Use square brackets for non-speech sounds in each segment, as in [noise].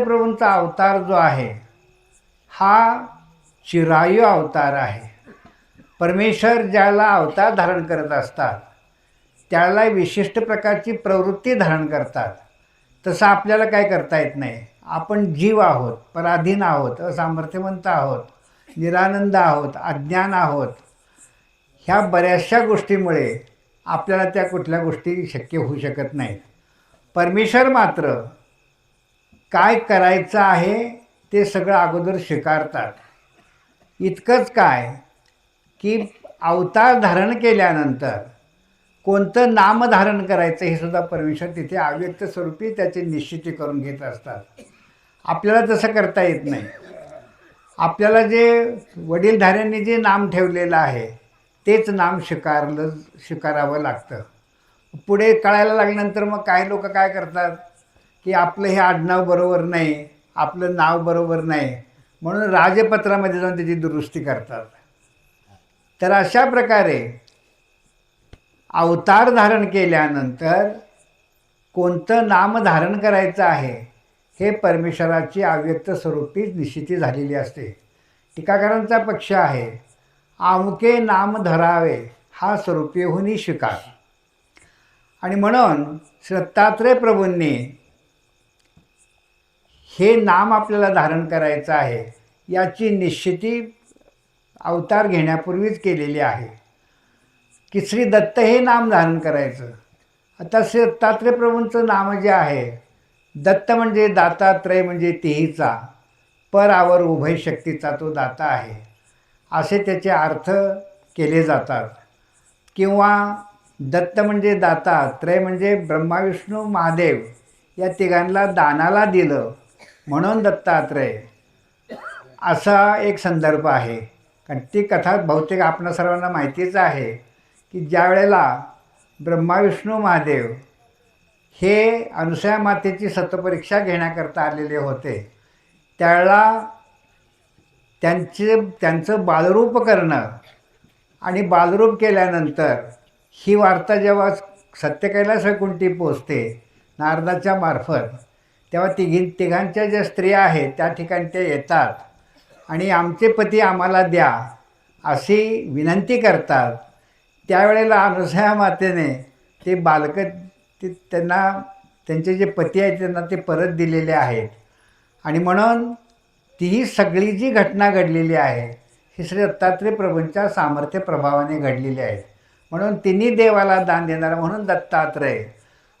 प्रभूंचा अवतार जो आहे हा चिरायू अवतार आहे. परमेश्वर ज्याला अवतार धारण करत असतात त्याला विशिष्ट प्रकारची प्रवृत्ती धारण करतात. तसं आपल्याला काय करता येत नाही. आपण जीव आहोत पराधीन आहोत असामर्थ्यवंत आहोत निरानंद आहोत अज्ञान आहोत. ह्या बऱ्याचशा गोष्टीमुळे आपल्याला त्या कुठल्या गोष्टी शक्य होऊ शकत नाहीत. परमेश्वर मात्र काय करायचं आहे ते सगळं अगोदर स्वीकारतात. इतकंच काय की अवतार धारण केल्यानंतर कोणतं नाम धारण करायचं हे सुद्धा परमेश्वर तिथे अव्यक्त स्वरूपी त्याची निश्चिती करून घेत असतात. आपल्याला तसं करता येत नाही. आपल्याला जे वडीलधाऱ्यांनी जे नाम ठेवलेलं आहे तेच नाम स्वीकारलं स्वीकारावं लागतं. पुढे कळायला लागल्यानंतर मग काही लोक काय करतात? की आपलं हे आडनाव बरोबर नाही आपलं नाव बरोबर नाही म्हणून राजपत्रामध्ये जाऊन त्याची दुरुस्ती करतात. तर अशा प्रकारे अवतार धारण केल्यानंतर कोणतं नाम धारण करायचं आहे हे परमेश्वराची अव्यक्त स्वरूपी निश्चिती झालेली असते. टीकाकारांचा पक्ष आहे आमके नाम धरावे हा स्वरूपीहूनही स्वीकार. आणि म्हणून श्रत्तात्रय प्रभूंनी हे नाम आपल्याला धारण करायचं आहे याची निश्चिती अवतार घेण्यापूर्वीच केलेली आहे. की श्री दत्त हे नाम धारण करायचं. आता श्री दत्तात्रय प्रभूंचं नाम जे आहे दत्त म्हणजे दातात्रय म्हणजे तिहीचा परावर उभय शक्तीचा तो दाता आहे. असे त्याचे अर्थ केले जातात. किंवा दत्त म्हणजे दाता त्रय म्हणजे ब्रह्मा विष्णू महादेव या तिघांना दानाला दिलं. म्हणून दत्तात्रय असा एक संदर्भ आहे. कारण ती कथा बहुतेक आपणा सर्वांना माहितीच आहे की ज्या वेळेला महादेव हे अनुसया मातेची सतपरीक्षा घेण्याकरता आलेले होते त्यावेळेला त्यांचे त्यांचं बालरूप करणं आणि बालरूप केल्यानंतर ही वार्ता जेव्हा सत्यकैलास वैकुंठी पोचते नारदाच्या मार्फत तेव्हा तिघी तिघांच्या ज्या स्त्रिया आहेत त्या ठिकाणी ते येतात. आणि आमचे पती आम्हाला द्या अशी विनंती करतात. त्यावेळेला अनुसया मातेने ते बालकं ते त्यांना त्यांचे जे पती आहेत त्यांना ते परत दिलेले आहेत. आणि म्हणून तीही सगळी जी घटना घडलेली आहे ही श्री दत्तात्रय प्रभूंच्या सामर्थ्य प्रभावाने घडलेली आहे. म्हणून तिन्ही देवाला दान देणारा म्हणून दत्तात्रय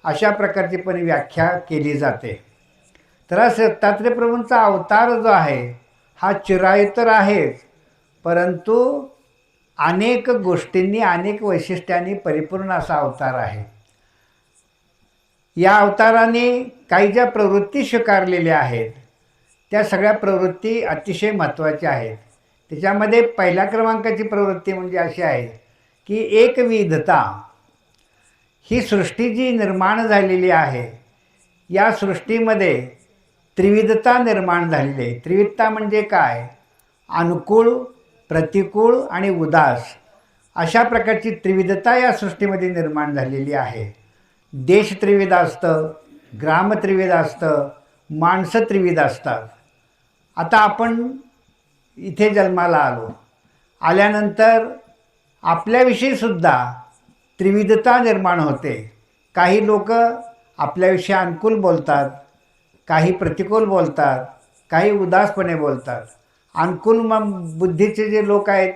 अशा प्रकारची पण व्याख्या केली जाते. तर हा श्री प्रभूंचा अवतार जो आहे हा चिराय तर आहेच परंतु अनेक गोष्टींनी अनेक वैशिष्ट्यांनी परिपूर्ण असा अवतार आहे. या अवताराने काही ज्या प्रवृत्ती स्वीकारलेल्या आहेत त्या सगळ्या प्रवृत्ती अतिशय महत्त्वाच्या आहेत. त्याच्यामध्ये पहिल्या क्रमांकाची प्रवृत्ती म्हणजे अशी आहे की एकविधता ही सृष्टी जी निर्माण झालेली आहे या सृष्टीमध्ये त्रिविधता निर्माण झालेली आहे. त्रिविधता म्हणजे काय? अनुकूल प्रतिकूळ आणि उदास. अशा प्रकारची त्रिविधता या सृष्टीमध्ये निर्माण झालेली आहे. देश त्रिविध असतं ग्राम त्रिविध असतं माणसं त्रिविध असतात. आता आपण इथे जन्माला आलो. आल्यानंतर आपल्याविषयीसुद्धा त्रिविधता निर्माण होते. काही लोक आपल्याविषयी अनुकूल बोलतात काही प्रतिकूल बोलतात काही उदासपणे बोलतात. अनुकूल मग बुद्धीचे जे लोक आहेत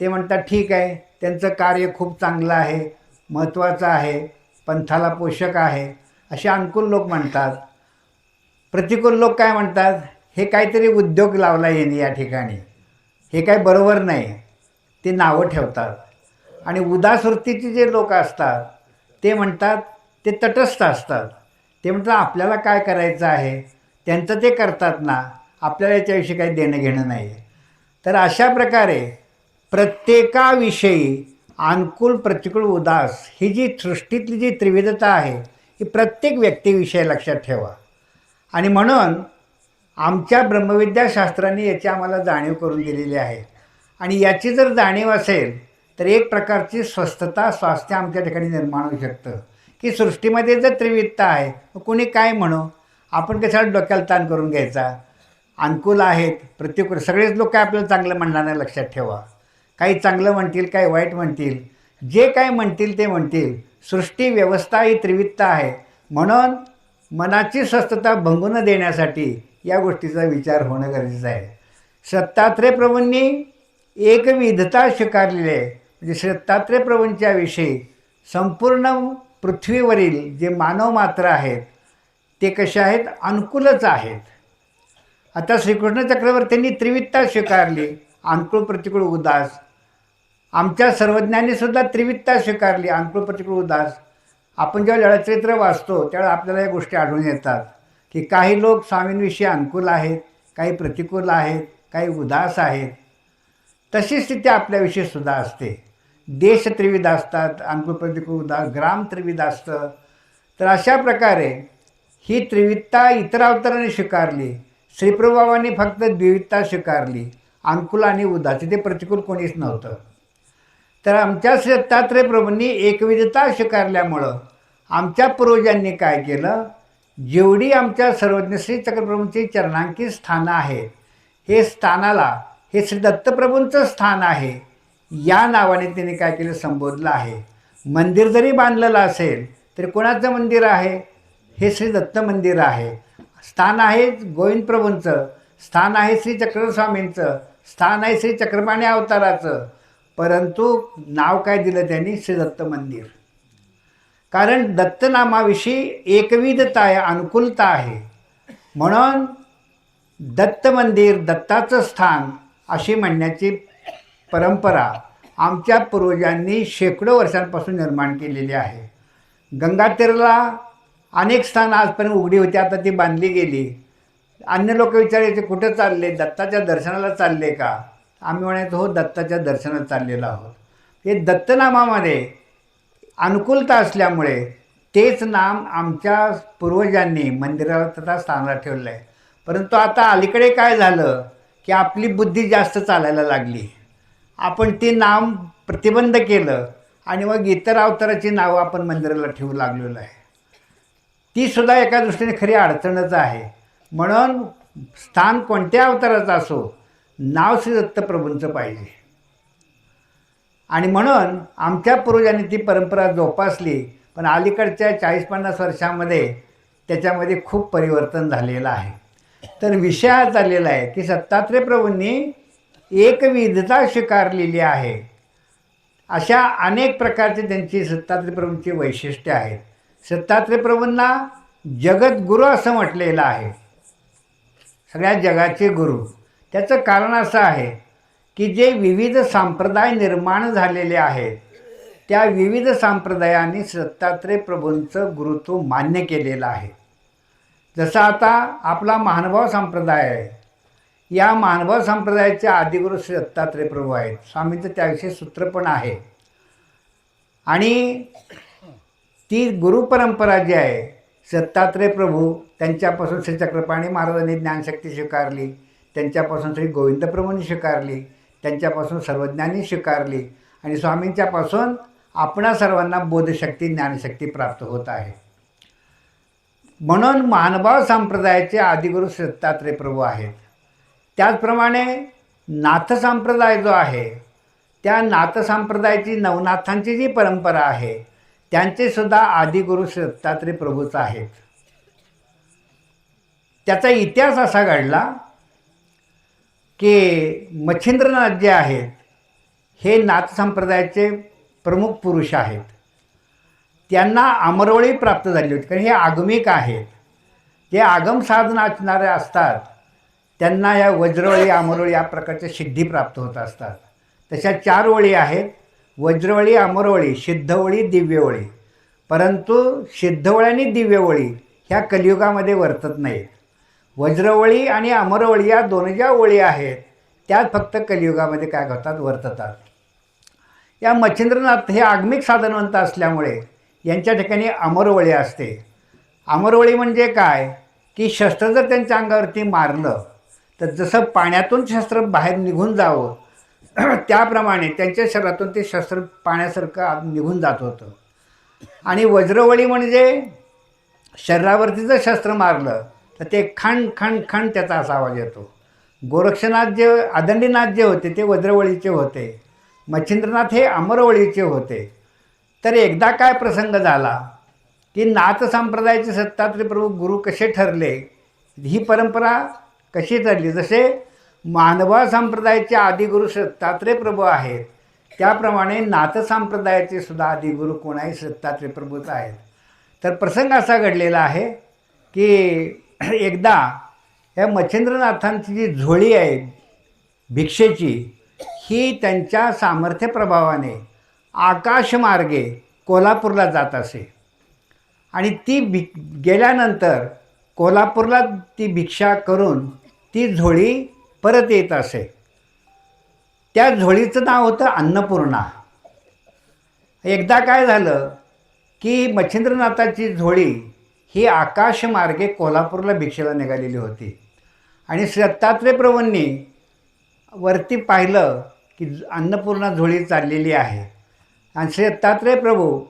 ते म्हणतात ठीक आहे त्यांचं कार्य खूप चांगलं आहे महत्त्वाचं आहे पंथाला पोषक आहे. असे अनुकूल लोक म्हणतात. प्रतिकूल लोक काय म्हणतात? हे काहीतरी उद्योग लावला येईल या ठिकाणी. हे काय बरोबर नाही. ते नावं ठेवतात. आणि उदास वृत्तीचे जे लोक असतात ते म्हणतात ते तटस्थ असतात. ते म्हणतात आपल्याला काय करायचं आहे? त्यांचं ते करतात ना आपल्याला याच्याविषयी काही देणं घेणं नाही तर अशा प्रकारे प्रत्येकाविषयी अनुकूल प्रतिकूल उदास ही जी सृष्टीतली जी त्रिविधता आहे ही प्रत्येक व्यक्तीविषयी लक्षात ठेवा. आणि म्हणून आमच्या ब्रह्मविद्याशास्त्राने याची आम्हाला जाणीव करून दिलेली आहे. आणि याची जर जाणीव असेल तर एक प्रकारची स्वस्थता स्वास्थ्य आमच्या ठिकाणी निर्माण होऊ शकतं. की सृष्टीमध्ये जर त्रिविधता आहे कोणी काय म्हणू? आपण कशाला डोक्याला ताण करून घ्यायचा? अनुकूल आहेत प्रतिकूल सगळेच लोक काय आपल्याला चांगलं म्हणणार नाही लक्षात ठेवा. काही चांगलं म्हणतील काही वाईट म्हणतील. जे काय म्हणतील ते म्हणतील. सृष्टी व्यवस्था ही त्रिवित्ता आहे. म्हणून मनाची स्वस्थता भंगू न देण्यासाठी या गोष्टीचा विचार होणं गरजेचं आहे. दत्तात्रय प्रभूंनी एकविधता स्वीकारलेली आहे. म्हणजे दत्तात्रय प्रभूंच्या विषयी संपूर्ण पृथ्वीवरील जे मानव मात्र आहेत ते कसे आहेत? अनुकूलच आहेत. आता श्रीकृष्ण चक्रवर्तींनी त्रिवित्ता स्वीकारली. अनुकूल प्रतिकूल उदास. आमच्या सर्वज्ञांनीसुद्धा त्रिवित्ता स्वीकारली. अनुकूल प्रतिकूल उदास. आपण जेव्हा लळचरित्र वाचतो त्यावेळेला आपल्याला या गोष्टी आढळून येतात की काही लोक स्वामींविषयी अनुकूल आहेत काही प्रतिकूल आहेत काही उदास आहेत. तशी स्थिती आपल्याविषयी सुद्धा असते. देश त्रिविध असतात अनुकूल प्रतिकूल उदास ग्राम त्रिविध असतं. तर अशा प्रकारे ही त्रिविधता इतर अवताराने स्वीकारली. श्रीप्रभावांनी फक्त द्विविधता स्वीकारली. अंकुल आणि उदास ते प्रतिकूल कोणीच नव्हतं. तर आमच्या श्री दत्तात्रय प्रभूंनी एकविधता स्वीकारल्यामुळं आमच्या पूर्वजांनी काय केलं? जेवढी आमच्या सर्वज्ञ श्री चक्रप्रभूंची चरणांकित स्थानं आहेत हे स्थानाला हे श्री दत्तप्रभूंचं स्थान आहे या नावाने त्यांनी काय केलं? संबोधलं आहे. मंदिर जरी बांधलेलं असेल तरी कोणाचं मंदिर आहे? हे श्री दत्त मंदिर आहे. स्थान आहे गोविंद प्रभूंचं स्थान आहे श्री चक्रस्वामींचं स्थान आहे श्री चक्रपाणी अवताराचं. परंतु नाव काय दिलं त्यांनी? श्री दत्त मंदिर. कारण दत्तनामाविषयी एकविधता आहे अनुकूलता आहे. म्हणून दत्त मंदिर दत्ताचं स्थान अशी म्हणण्याची परंपरा आमच्या पूर्वजांनी शेकडो वर्षांपासून निर्माण केलेली आहे. गंगातीरला अनेक स्थान आजपर्यंत उघडी होती आता ती बांधली गेली. अन्य लोक विचारायचे कुठं चालले? दत्ताच्या दर्शनाला चालले का? आम्ही म्हणायचो हो दत्ताच्या दर्शनात चाललेलो आहोत. हे दत्तनामामध्ये अनुकूलता असल्यामुळे तेच नाम आमच्या पूर्वजांनी मंदिराला तथा स्थानाला ठेवलं आहे परंतु आता अलीकडे काय झालं की आपली बुद्धी जास्त चालायला लागली. आपण ते नाम प्रतिबंध केलं आणि मग इतर अवताराची नावं आपण मंदिराला ठेवू लागलेलो आहे. ती सुद्धा एका दृष्टीने खरी अडचणच आहे. म्हणून स्थान कोणत्या अवताराचं असो नाव श्री दत्तप्रभूंचं पाहिजे. आणि म्हणून आमच्या पूर्वजांनी ती परंपरा जोपासली पण अलीकडच्या चाळीस पन्नास वर्षामध्ये त्याच्यामध्ये खूप परिवर्तन झालेलं आहे. तर विषय हा चाललेला आहे की दत्तात्रय प्रभूंनी एकविधता स्वीकारलेली आहे. अशा अनेक प्रकारचे त्यांची दत्तात्रय प्रभूंची आहेत. दत्तात्रय प्रभूंना जगद्गुरू असं म्हटलेलं आहे. सगळ्या जगाचे गुरु. त्याचं कारण असं आहे की जे विविध संप्रदाय निर्माण झालेले आहेत त्या विविध संप्रदायांनी दत्तात्रय प्रभूंचं गुरुत्व मान्य केलेलं आहे. जसं आता आपला महानुभाव संप्रदाय आहे. या मानव संप्रदायाचे आदिगुरु श्री दत्तात्रय प्रभू आहेत. स्वामींचं त्याविषयी सूत्र पण आहे. आणि ती गुरुपरंपरा जी आहे दत्तात्रय प्रभू त्यांच्यापासून श्री चक्रपाणी महाराजांनी ज्ञानशक्ती स्वीकारली त्यांच्यापासून श्री गोविंद प्रभूंनी स्वीकारली त्यांच्यापासून सर्वज्ञांनी स्वीकारली आणि स्वामींच्यापासून आपणा सर्वांना बोधशक्ती ज्ञानशक्ती प्राप्त होत आहे. म्हणून मानभाव संप्रदायाचे आदिगुरु श्री दत्तात्रय प्रभू आहेत. त्याचप्रमाणे नाथसंप्रदाय जो आहे त्या नाथसंप्रदायाची नवनाथांची जी परंपरा आहे त्यांचे सुद्धा आदिगुरु श्री दत्तात्रय प्रभूच आहेत. त्याचा इतिहास असा घडला की मच्छिंद्रनाथ जे आहेत हे नाथ संप्रदायाचे प्रमुख पुरुष आहेत. त्यांना अमरवळी प्राप्त झाली होती कारण हे आगमिक आहेत. जे आगम साधना असणारे असतात त्यांना या वज्रवळी अमरवळी या प्रकारच्या सिद्धी प्राप्त होत असतात. तशा चार वळी आहेत. वज्रवळी आमरवळी सिद्धवळी दिव्यवळी. परंतु सिद्धवळी आणि दिव्यवळी ह्या कलियुगामध्ये वर्तत नाहीत. वज्रवळी आणि अमरवळी या दोन ज्या ओळी आहेत त्या फक्त कलियुगामध्ये काय होतात वर्ततात. या मच्छिंद्रनाथ हे आगमिक साधनवंत असल्यामुळे यांच्या ठिकाणी अमरवळी असते. अमरवळी म्हणजे काय? की शस्त्र जर त्यांच्या अंगावरती मारलं तर जसं पाण्यातून शस्त्र बाहेर निघून जावं [clears throat] त्याप्रमाणे त्यांच्या शरीरातून ते शस्त्र पाण्यासारखं आत निघून जात होतं. आणि वज्रवळी म्हणजे शरीरावरती जर शस्त्र मारलं तर ते खण खण खण त्याचा असा आवाज येतो. गोरक्षनाथ जे आदंडीनाथ जे होते ते वज्रवळीचे होते. मच्छिंद्रनाथ हे अमरवळीचे होते. तर एकदा काय प्रसंग झाला की नाथ संप्रदायाचे सत्तात्री प्रभू गुरु कसे ठरले ही परंपरा कशी चालली? जसे मानवा संप्रदायाचे आदिगुरु सत्तात्रय प्रभू आहेत त्याप्रमाणे नाथसंप्रदायाचे सुद्धा आदिगुरु कोणाही सत्तात्रय प्रभूच आहेत. तर प्रसंग असा घडलेला आहे की [clears throat] एकदा या मच्छिंद्रनाथांची जी झोळी आहे भिक्षेची ही त्यांच्या सामर्थ्य प्रभावाने आकाशमार्गे कोल्हापूरला जात असे. आणि ती भि गेल्यानंतर कोल्हापूरला ती भिक्षा करून ती झोळी परत येत असे. त्या झोळीचं नाव होतं अन्नपूर्णा. एकदा काय झालं की मच्छिंद्रनाथाची झोळी ही आकाशमार्गे कोल्हापूरला भिक्षेला निघालेली होती. आणि दत्तात्रय प्रभूंनी वरती पाहिलं की अन्नपूर्णा झोळी चाललेली आहे. आणि श्री दत्तात्रय प्रभू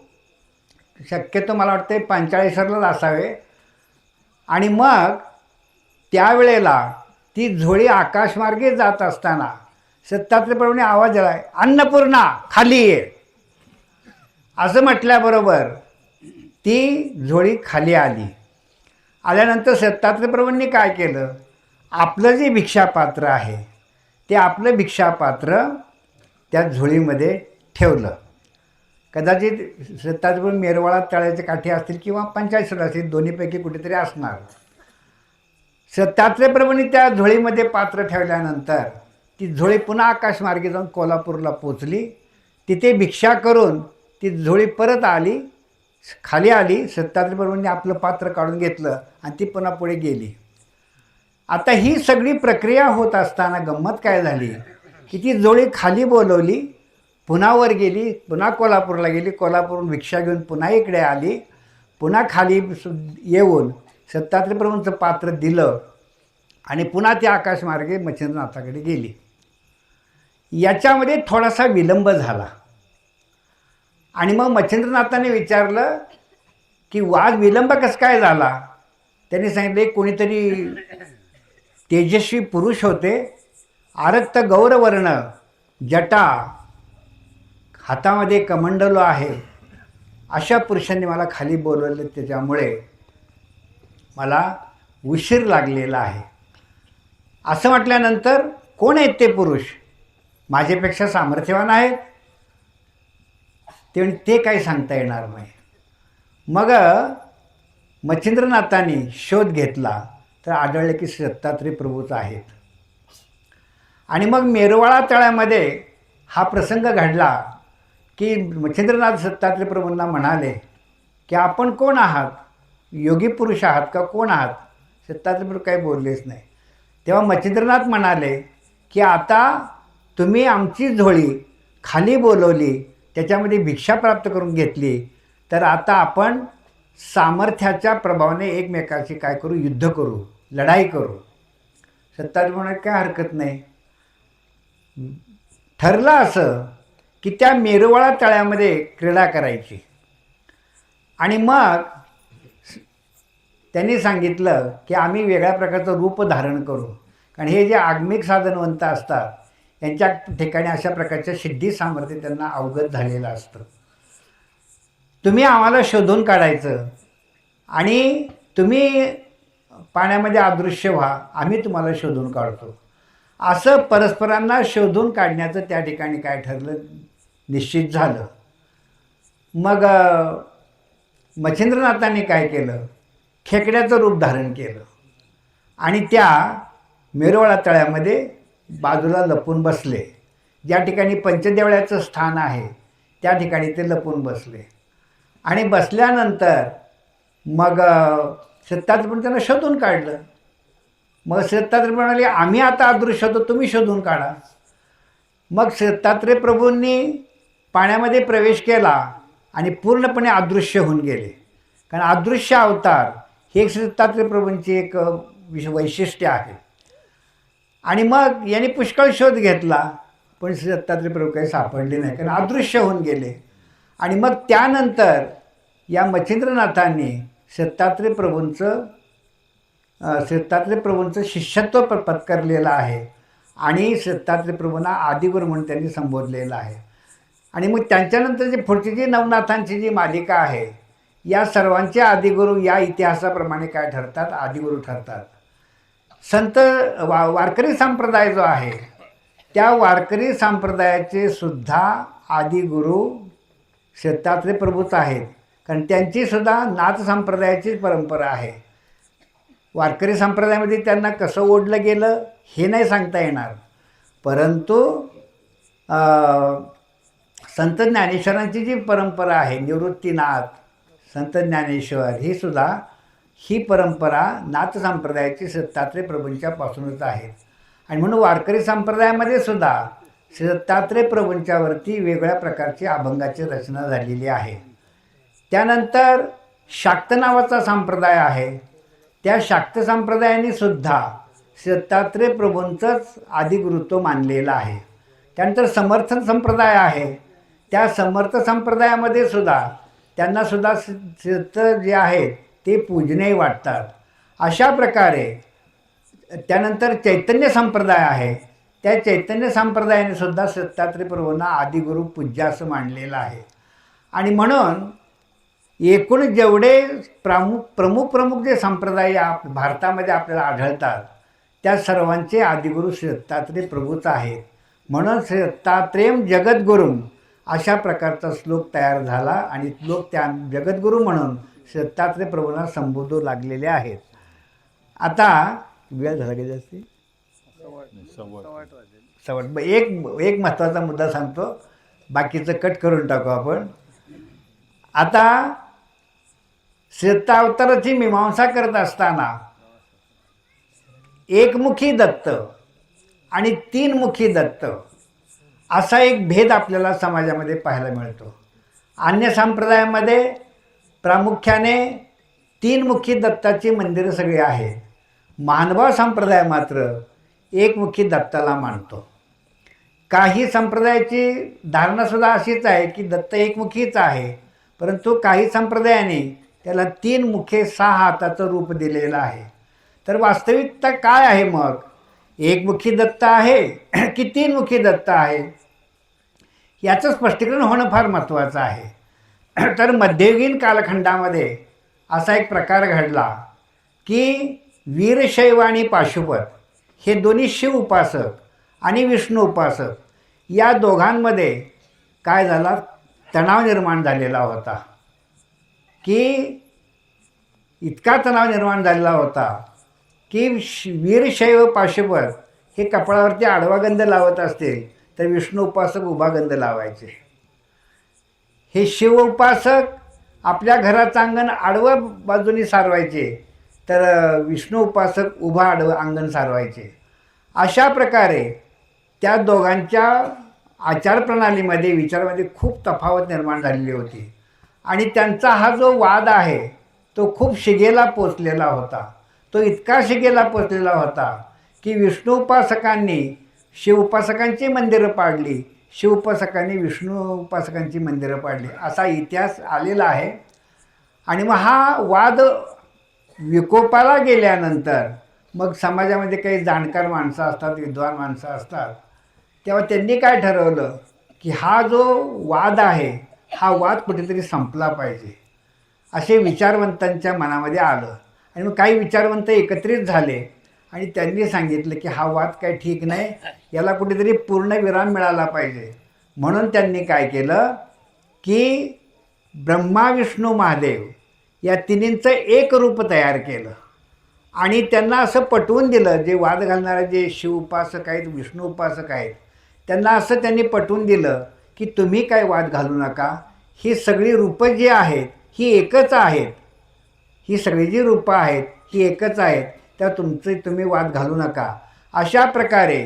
शक्यतो मला वाटतं पंचाळीसरलाच असावे. आणि मग त्यावेळेला ती झोळी आकाशमार्गे जात असताना दत्तात्रय आवाज आवाज आहे अन्नपूर्णा खाली ये. असं म्हटल्याबरोबर ती झोळी खाली आली. आल्यानंतर दत्तात्रय काय केलं? आपलं जे भिक्षापात्र आहे ते आपलं भिक्षापात्र त्या झोळीमध्ये ठेवलं. कदाचित सत्तात्रप्रभू मेरवाळा तळ्याच्या काठी असतील किंवा पंचायत असतील दोन्हीपैकी कुठेतरी असणार. दत्तात्रय त्या झोळीमध्ये पात्र ठेवल्यानंतर ती झोळी पुन्हा आकाशमार्गे जाऊन कोल्हापूरला पोचली तिथे भिक्षा करून ती झोळी परत आली खाली आली सत्तात्रय आपलं पात्र काढून घेतलं आणि ती पुन्हा पुढे गेली. आता ही सगळी प्रक्रिया होत असताना गंमत काय झाली? की ती जोळी खाली बोलवली पुन्हा वर गेली पुन्हा कोल्हापूरला गेली कोल्हापूरहून भिक्षा घेऊन पुन्हा इकडे आली पुन्हा खाली सु- येऊन सत्तात्रप्रभूंचं पात्र दिलं आणि पुन्हा ती आकाशमार्गे मच्छिंद्रनाथाकडे गेली. याच्यामध्ये थोडासा विलंब झाला. आणि मग मच्छिंद्रनाथाने विचारलं की वाद विलंब कसं काय झाला? त्यांनी सांगितले कोणीतरी तेजस्वी पुरुष होते. आरक्त गौरवर्ण जटा हातामध्ये कमंडलो आहे. अशा पुरुषांनी मला खाली बोलवलं त्याच्यामुळे मला उशीर लागलेला आहे. असं म्हटल्यानंतर कोण आहेत ते पुरुष? माझ्यापेक्षा सामर्थ्यवान आहेत. ते ते काही सांगता येणार नाही. मग मच्छिंद्रनाथांनी शोध घेतला तर आढळलं की दत्तात्रय प्रभूच आहेत. आणि मग मेरवाळा तळ्यामध्ये हा प्रसंग घडला की मच्छिंद्रनाथ दत्तात्रय प्रभूंना म्हणाले की आपण कोण आहात? योगी पुरुष आहात का कोण आहात? दत्तात्रय काही बोललेच नाही. तेव्हा मच्छिंद्रनाथ म्हणाले की आता तुम्ही आमची झोळी खाली बोलवली त्याच्यामध्ये भिक्षा प्राप्त करून घेतली तर आता आपण सामर्थ्याच्या प्रभावाने एकमेकाशी काय करू? युद्ध करू लढाई करू. सत्तात्रय काय हरकत नाही. ठरलं असं की त्या मेरुवाळा तळ्यामध्ये क्रीडा करायची. आणि मग त्यांनी सांगितलं की आम्ही वेगळ्या प्रकारचं रूप धारण करू. कारण हे जे आगमिक साधनवंत असतात यांच्या ठिकाणी अशा प्रकारच्या सिद्धी सामर्थ्य त्यांना अवगत झालेलं असतं. तुम्ही आम्हाला शोधून काढायचं आणि तुम्ही पाण्यामध्ये अदृश्य व्हा आम्ही तुम्हाला शोधून काढतो. असं परस्परांना शोधून काढण्याचं त्या ठिकाणी काय ठरलं निश्चित झालं. मग मच्छिंद्रनाथांनी काय केलं? खेकड्याचं रूप धारण केलं. आणि त्या मेरवाळा तळ्यामध्ये बाजूला लपून बसले. ज्या ठिकाणी पंचदेवळ्याचं स्थान आहे त्या ठिकाणी ते लपून बसले. आणि बसल्यानंतर मग सत्तात्रपण त्यांना शोधून काढलं. मग दत्तात्रय म्हणाले आम्ही आता अदृश्य होतो तुम्ही शोधून काढा. मग दत्तात्रय प्रभूंनी पाण्यामध्ये प्रवेश केला आणि पूर्णपणे अदृश्य होऊन गेले. कारण अदृश्य अवतार हे एक दत्तात्रय प्रभूंची एक विश वैशिष्ट्य आहे. आणि मग यांनी पुष्कळ शोध घेतला पण श्री दत्तात्रय प्रभू काही सापडले नाही कारण अदृश्य होऊन गेले. आणि मग त्यानंतर या मच्छिंद्रनाथांनी दत्तात्रय प्रभूंचं अ, दत्तात्रय प्रभूंचं शिष्यत्व प पत्करलेलं आहे. आणि दत्तात्रय प्रभूंना आदिगुरू म्हणून त्यांनी संबोधलेलं आहे. आणि मग त्यांच्यानंतर जी पुढची जी नवनाथांची जी मालिका आहे या सर्वांचे आदिगुरू या इतिहासाप्रमाणे काय ठरतात? आदिगुरू ठरतात. संत वा वारकरी संप्रदाय जो आहे त्या वारकरी संप्रदायाचे सुद्धा आदिगुरू शेतातले प्रभूच आहेत. कारण त्यांची सुद्धा नाथ संप्रदायाचीच परंपरा आहे. वारकरी संप्रदायामध्ये त्यांना कसं ओढलं गेलं हे नाही सांगता येणार. परंतु संत ज्ञानेश्वरांची जी परंपरा आहे निवृत्तीनाथ संत ज्ञानेश्वर ही सुद्धा ही परंपरा नाथ संप्रदायाची दत्तात्रय प्रभूंच्या पासूनच आहे. आणि म्हणून वारकरी संप्रदायामध्ये सुद्धा श्री दत्तात्रय प्रभूंच्यावरती वेगळ्या प्रकारची अभंगाची रचना झालेली आहे. त्यानंतर शाक्त नावाचा संप्रदाय आहे. त्या शाक्त संप्रदायाने सुद्धा श्री दत्तात्रय प्रभूंचंच आदिगुरुत्व मानलेलं आहे. त्यानंतर समर्थन संप्रदाय आहे. त्या समर्थ संप्रदायामध्ये सुद्धा त्यांना सुद्धा सिद्ध जे आहेत ते पूजनीय वाटतात. अशा प्रकारे त्यानंतर चैतन्य संप्रदाय आहे. त्या चैतन्य संप्रदायाने सुद्धा दत्तात्रय प्रभूंना आदिगुरु पूज्य असं मानलेलं आहे. आणि म्हणून एकूण जेवढे प्रमुख प्रमुख प्रमुख जे संप्रदाय आप भारतामध्ये आपल्याला आढळतात त्या सर्वांचे आदिगुरु श्री दत्तात्रय प्रभूच आहेत. म्हणून श्री दत्तात्रेयम जगद्गुरुम अशा प्रकारचा श्लोक तयार झाला आणि श्लोक त्या जगद्गुरू म्हणून दत्तात्रय प्रभूंना संबोधू लागलेले आहेत. आता वेळ झाला की जास्ती? सवट एक एक महत्त्वाचा मुद्दा सांगतो. बाकीचं कट करून टाकू आपण. आता श्रेतावताराची मीमांसा करत असताना एकमुखी दत्त आणि तीनमुखी दत्त असा एक भेद आपल्याला समाजामध्ये पाहायला मिळतो. अन्य संप्रदायामध्ये प्रामुख्याने तीनमुखी दत्ताची मंदिरं सगळी आहेत. मानवा संप्रदाय मात्र एकमुखी दत्ताला मानतो. काही संप्रदायाची धारणासुद्धा अशीच आहे की दत्त एकमुखीच आहे परंतु काही संप्रदायाने त्याला तीन मुखे सहा हाताचं रूप दिलेलं आहे. तर वास्तविकता काय आहे मग? एकमुखी दत्त आहे [clears throat] की तीनमुखी दत्त आहे याचं स्पष्टीकरण होणं फार महत्त्वाचं आहे. [clears throat] तर मध्ययुगीन कालखंडामध्ये असा एक प्रकार घडला की वीरशैव आणि पाशुपत हे दोन्ही शिव उपासक आणि विष्णू उपासक या दोघांमध्ये काय झाला? तणाव निर्माण झालेला होता. की इतका तणाव निर्माण झालेला होता की श- वीरशैव पाशुपत हे कपाळावरती आडवा गंध लावत असतील तर विष्णू उपासक उभा गंध लावायचे. हे शिव उपासक आपल्या घराचं अंगण आडवं बाजूनी सारवायचे तर विष्णू उपासक उभा आडवं अंगण सारवायचे. अशा प्रकारे त्या दोघांच्या आचारप्रणालीमध्ये विचारामध्ये खूप तफावत निर्माण झालेली होती. आणि त्यांचा हा जो वाद आहे तो खूप शिगेला पोचलेला होता. तो इतका शिगेला पोचलेला होता की विष्णू उपासकांनी शिव उपासकांची मंदिरं पाडली. शिव उपासकांनी विष्णू उपासकांची मंदिरं पाडली. असा इतिहास आलेला आहे. आणि मग हा वाद विकोपाला गेल्यानंतर मग समाजामध्ये काही जाणकार माणसं असतात विद्वान माणसं असतात. तेव्हा त्यांनी काय ठरवलं की हा जो वाद आहे हा वाद कुठेतरी संपला पाहिजे. असे विचारवंतांच्या मनामध्ये आलं. आणि मग काही विचारवंत एकत्रित झाले आणि त्यांनी सांगितलं की हा वाद काय ठीक नाही याला कुठेतरी पूर्ण विराम मिळाला पाहिजे. म्हणून त्यांनी काय केलं की ब्रह्मा विष्णू महादेव या तिन्हींचं एक रूप तयार केलं. आणि त्यांना असं पटवून दिलं जे वाद घालणारे जे शिव उपासक आहेत विष्णू उपासक आहेत त्यांना असं त्यांनी पटवून दिलं की तुम्ही काय वाद घालू नका. ही सगळी रूपं जी आहेत ही एकच आहेत. ही सगळी जी रूपं आहेत ही एकच आहेत त्या तुमचे तुम्ही वाद घालू नका. अशा प्रकारे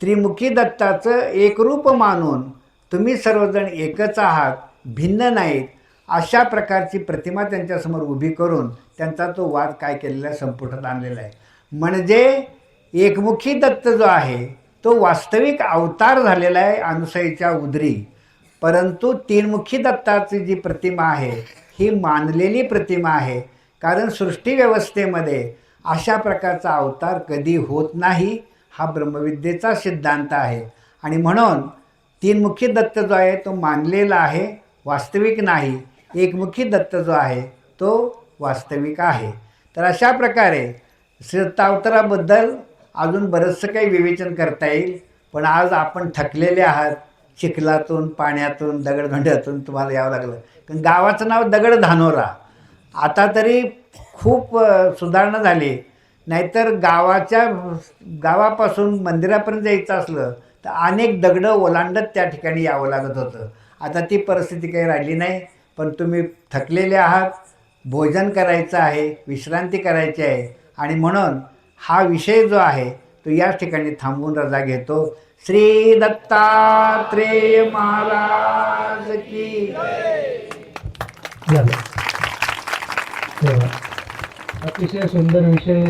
त्रिमुखी दत्ताचं एकरूप मानून तुम्ही सर्वजण एकच आहात भिन्न नाहीत अशा प्रकारची प्रतिमा त्यांच्यासमोर उभी करून त्यांचा तो वाद काय केलेला आहे संपुटात आणलेला आहे. म्हणजे एकमुखी दत्त जो आहे तो वास्तविक अवतार झालेला आहे अनुसईच्या उदरी. परंतु तीनमुखी दत्ताची जी प्रतिमा आहे ही मानलेली प्रतिमा आहे कारण सृष्टीव्यवस्थेमध्ये अशा प्रकारचा अवतार कधी होत नाही हा ब्रह्मविद्येचा सिद्धांत आहे. आणि म्हणून तीनमुखी दत्त जो आहे तो मानलेला आहे वास्तविक नाही. एकमुखी दत्त जो आहे तो वास्तविक आहे. तर अशा प्रकारे श्रीदत्तावताराबद्दल अजून बरंचसं काही विवेचन करता येईल. पण आज आपण थकलेले आहात. चिखलातून पाण्यातून दगडधोंड्यातून तुम्हाला यावं लागलं. कारण गावाचं नाव दगड धानोरा आता तरी खूप सुधारणा झाली. नाहीतर गावाच्या गावापासून मंदिरापर्यंत जायचं असलं तर अनेक दगडं ओलांडत त्या ठिकाणी यावं लागत होतं. आता ती परिस्थिती काही राहिली नाही पण तुम्ही थकलेले आहात भोजन करायचं आहे विश्रांती करायची आहे आणि म्हणून हा विषय जो आहे तो याच ठिकाणी थांबून रजा घेतो. श्री दत्तात्रेय महाराज की झालं. अतिशय सुंदर विषय